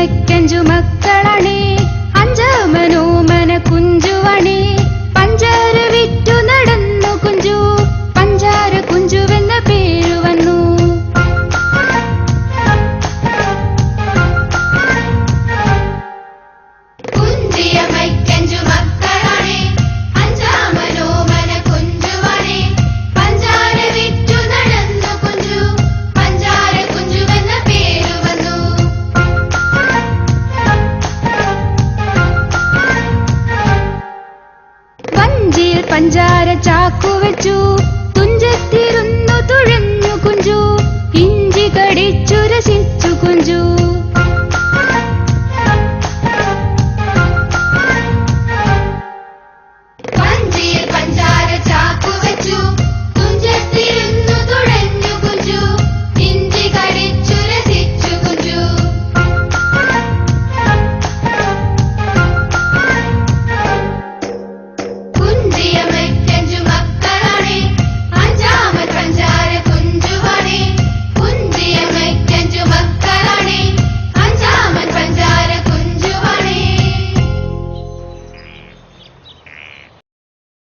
കുഞ്ചിയമ്മയ്ക്കഞ്ചു മക്കളാണേ. പഞ്ചാര ചാക്കു വെച്ചു. തുഞ്ചത്തിരുന്നു തുഴഞ്ഞു കുഞ്ചു. ഇഞ്ചി കടിച്ചു രസിച്ചു കുഞ്ചു. പഞ്ചാര ചാക്കു വെച്ചു.